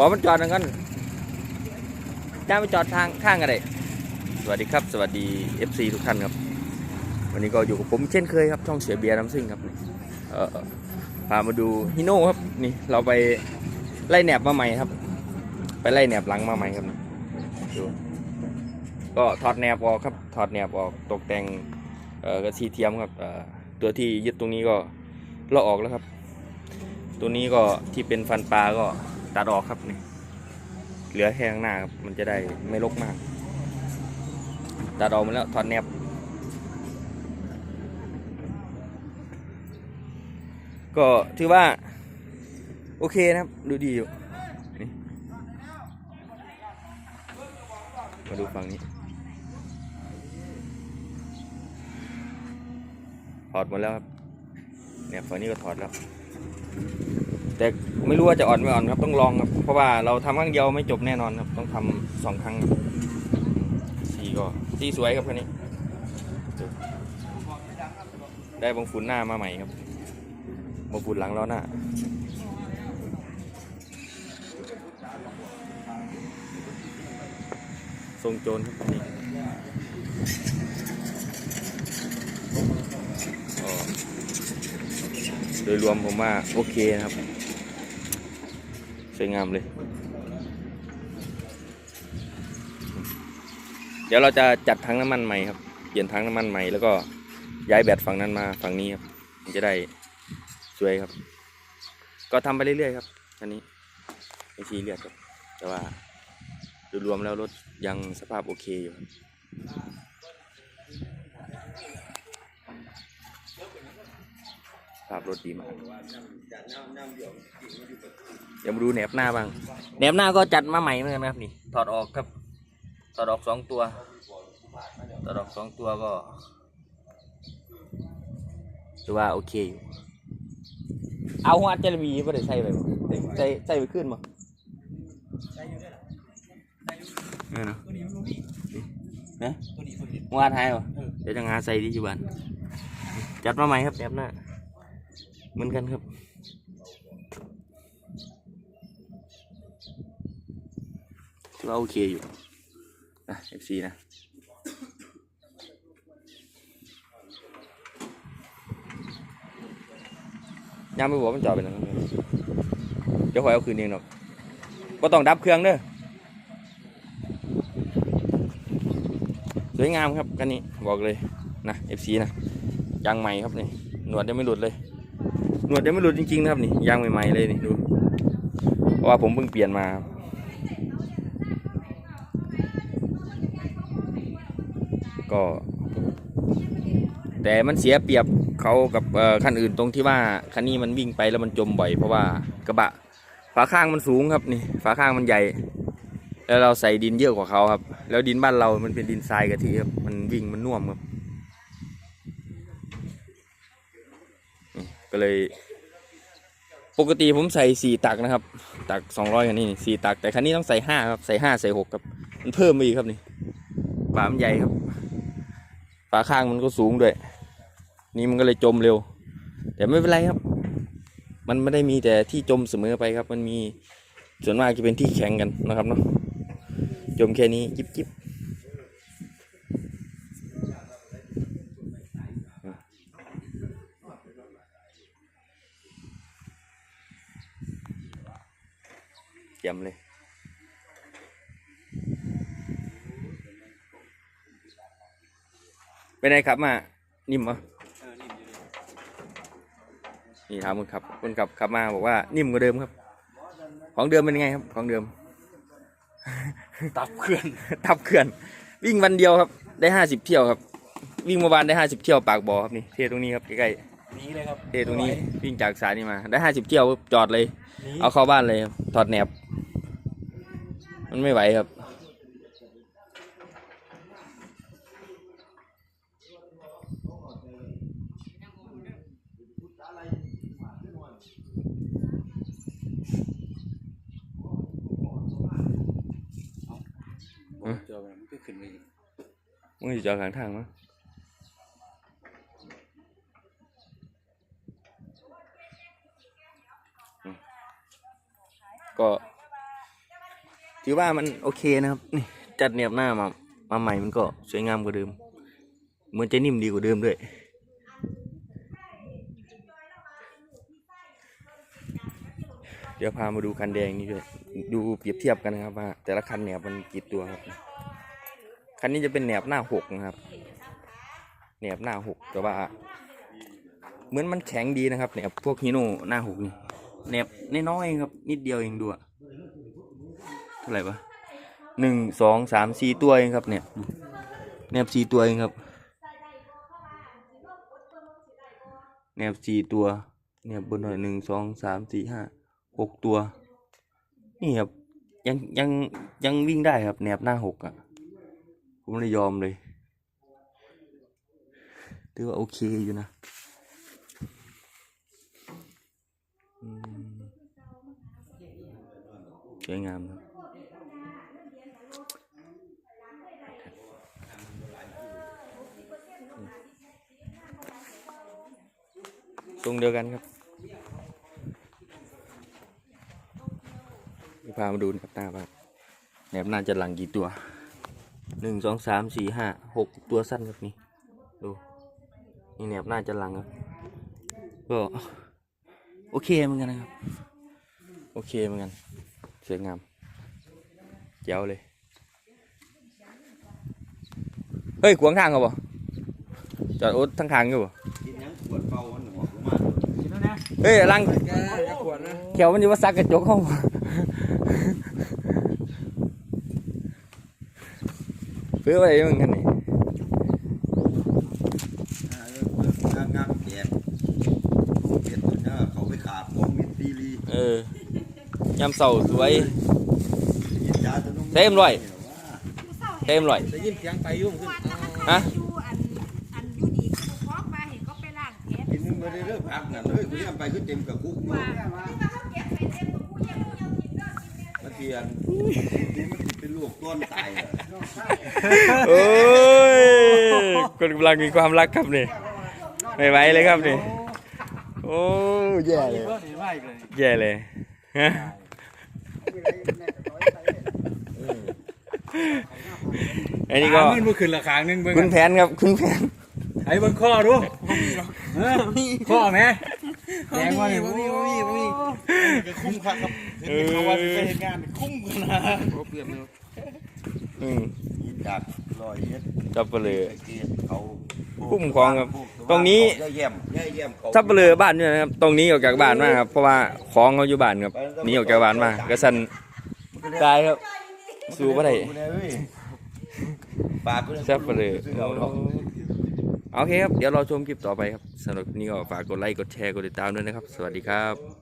บอกมันจอดนั่นกันจ้าไปจอดทางข้างกันเลยสวัสดีครับ สวัสดี FC ทุกท่านครับ วันนี้ก็อยู่กับผมเช่นเคยครับ ช่องเสียเบียร์น้ำซิ่งครับเออพามาดูฮิโน่ครับนี่เราไปไล่แหนบมาใหม่ครับ ไปไล่แหนบหลังมาใหม่ครับดูก็ถอดแหนบออกครับ ถอดแหนบออกตกแต่งเอ่อกระสีเทียมครับเอ่อตัวที่ยึดตรงนี้ก็เลาะออกแล้วครับ ตัวนี้ก็ที่เป็นฟันปลาก็ ตัดออกครับนี่เหลือแค่ข้างหน้าครับมันจะได้ไม่รกมาก ตัดออกมาแล้วถอดแนบก็ถือว่า โอเคนะครับ ดูดีอยู่นี่มาดูฝั่งนี้ถอดหมดแล้วครับเนี่ยฝั่งนี้ก็ถอดแล้ว แต่ไม่รู้ว่าจะอ่อนไม่อ่อนครับต้องลองครับ เพราะว่าเราทำครั้งเดียวไม่จบแน่นอนครับ ต้องทำสองครั้งสีก็สีสวยครับคันนี้ ได้บางฝุ่นหน้ามาใหม่ครับบางฝุ่นหลังล้อหน้าทรงโจรครับคันนี้โดยรวมผมว่าโอเคนะครับ สวยงามเลย เดี๋ยวเราจะจัดถังน้ำมันใหม่ครับ เปลี่ยนถังน้ำมันใหม่แล้วก็ย้ายแบตฝั่งนั้นมาฝั่งนี้ครับมันจะได้สวยครับ ก็ทำไปเรื่อยๆครับอันนี้ไม่ซีเรียสครับ แต่ว่าโดยรวมแล้วรถยังสภาพโอเคอยู่ครับ ภาพรถดีมากเดี๋ยวมาดูแหนบหน้าบ้างแหนบหน้าก็จัดมาใหม่เหมือนกันนะครับนี่ถอดออกครับถอดออกสองตัวถอดออกสองตัวก็ถือว่าโอเคอยู่เอาหัวเจลบีก็ได้ใส่ไปบ่ได้ใส่ใส่ไปขึ้นบ่เออเนาะนะหัวไทยบ่เดี๋ยวจะงาใส่ที่อยู่บ้านจัดมาใหม่ครับแหนบหน้า เหมือนกันครับ ถือว่าโอเคอยู่นะ FC นะยังไม่บอกมันจอดไปแล้วนเดี๋ยวคอยเอาคืนเองหรอกก็ต้องดับเครื่องเด้อสวยงามครับคันนี้บอกเลยนะ FC นะยางใหม่ครับนี่หนวดยังไม่หลุดเลย หนวดยังไม่หลุดจริงๆนะครับนี่ยางใหม่ๆเลยนี่ดูเพราะว่าผมเพิ่งเปลี่ยนมาก็แต่มันเสียเปรียบเขากับคันอื่นตรงที่ว่าคันนี้มันวิ่งไปแล้วมันจมบ่อยเพราะว่ากระบะฝาข้างมันสูงครับนี่ฝาข้างมันใหญ่ แล้วเราใส่ดินเยอะกว่าเขาครับ แล้วดินบ้านเรามันเป็นดินทรายกะทิครับมันวิ่งมันน่วมครับ ก็เลย ปกติผมใส่สี่ตักนะครับ ตักสองร้อยคันนี่สี่ตักแต่คันนี้ต้องใส่ห้าครับ ใส่ห้าใส่หกครับ มันเพิ่มมาอีกครับนี่ฝามันใหญ่ครับฝาข้างมันก็สูงด้วย นี่มันก็เลยจมเร็ว แต่ไม่เป็นไรครับ มันไม่ได้มีแต่ที่จมเสมอไปครับ มันมีส่วนมากจะเป็นที่แข็งกันนะครับเนาะจมแค่นี้จิบจิบ เยี่ยมเลย เป็นไงครับมา นิ่มเหรอเออนิ่มอยู่เลยนี่ถามคนขับคนขับขับมาบอกว่านิ่มกว่าเดิมครับ ของเดิมเป็นยังไงครับ ของเดิม ตับเคลื่อนทับเขื่อน วิ่งวันเดียวครับ ได้ห้าสิบเที่ยวครับ วิ่งเมื่อวานได้ห้าสิบเที่ยวปากบ่อครับนี่เทตรงนี้ครับใกล้หนี้เลยครับๆเทตรงนี้วิ่งจากสายนี้มา ได้ห้าสิบเที่ยวปุ๊บจอดเลยหนีเอาเข้าบ้านเลยครับถอดแหนบ มันไม่ไหวครับผมเจอมันก็ขึ้นไปอีกมึงจะจอดข้างทางมั้งอืมก็ ถือว่ามันโอเคนะครับนี่จัดเนียบหน้ามามาใหม่มันก็สวยงามกว่าเดิม เหมือนจะนิ่มดีกว่าเดิมด้วยเดี๋ยวพามาดูคันแดงนี่ด้วยดูเปรียบเทียบกันนะครับว่าแต่ละคันเนี่ยมันกี่ตัวครับ คันนี้จะเป็นแหนบหน้าหกนะครับแหนบหน้าหกแต่ว่า เหมือนมันแข็งดีนะครับแหนบพวกฮิโน่หน้าหกนี่แหนบน้อยๆครับ นิดเดียวเองดูอะเท่าไหร่ปะหนึ่งสองสามสี่ตัวเองครับเนี่ยแหนบสี่ตัวเองครับแหนบสี่ตัวแหนบบนหน่อยหนึ่งสองสามสี่ห้าหกตัว นี่ครับยังยังยังวิ่งได้ครับแหนบหน้าหกอะผมเลยยอมเลยถือว่าโอเคอยู่นะอืมสวยงามครับ รงเดียวกันครับพามาดูนะครับหน้าบ้านแหนบน่าจะหลังกี่ตัวหนึ่งสองสามสี่ห้าหกตัวสั้นครับนี่ดูนี่แหนบน่าจะหลังครับก็โอเคเหมือนกันนะครับ โอเคเหมือนกันสวยงามเจ๋วเลย เฮ้ยขวางทางเขาบ่จอดโอ๊ตทั้งทางอยู่บ่กินยังปวดเป่า เฮ้ยลังแกจะขวดนะแขวมันอยู่ว่าซักกระจกเข้าบ่เพื่ออะไรมึงกันนี่งานงานแจกเปลี่ยนตัวเนี่ยเขาไปขาดของมิตรดีลีเออยามเสาสวยเต็มร้อยเต็มร้อยได้ยินเสียงไปยุ่งขึ้นฮะ กพักนั่นเลยกูยังไปขึ้นเต็มกับคุกอยู่ว่าที่ว่าเขาเก็บไปเต็มตัวกูยังกูยังกินเนาะกินเนี่ยมาเทียนนี่มันติดเป็นลูกต้นตายอะโอ้ยคนกำลังมีความรักครับนี่ไม่ไหวเลยครับนี่โอ้แย่เลยก็เห็นว่าอีกเลยแย่เลยฮะอันนี้ก็เงินเมื่อคืนละครั้งหนึงเบิ่งคุณแผนครับคุณแผน ไอ้เบิ่งข้อดูเออข้อไหมแดงว่าเนี่ยบ่มีบ่มีบ่มีก็คุ้มค่าครับเห็นเขาว่าสิไปเฮ็ดงานคุ้มกันนะอืมยินจากรอยเฮ็ดจับไปเลยไปเกตเขาคุ้มครองครับ ตรงนี้ย่าเยี่ยมย่าเยี่ยมเขาทับเปลือบ้านด้วยนะครับ ตรงนี้ออกจากบ้านมากครับ เพราะว่าของเขาอยู่บ้านครับหนีออกจากบ้านมาก็สันตายครับ สู้บ่ได้ปากกูนี่ยแซ่บไปเลยเอาดอก โอเคครับ เดี๋ยวเราชมคลิปต่อไปครับสำหรับนี้ก็ฝากกดไลค์ กดแชร์ กดติดตามด้วยนะครับ สวัสดีครับ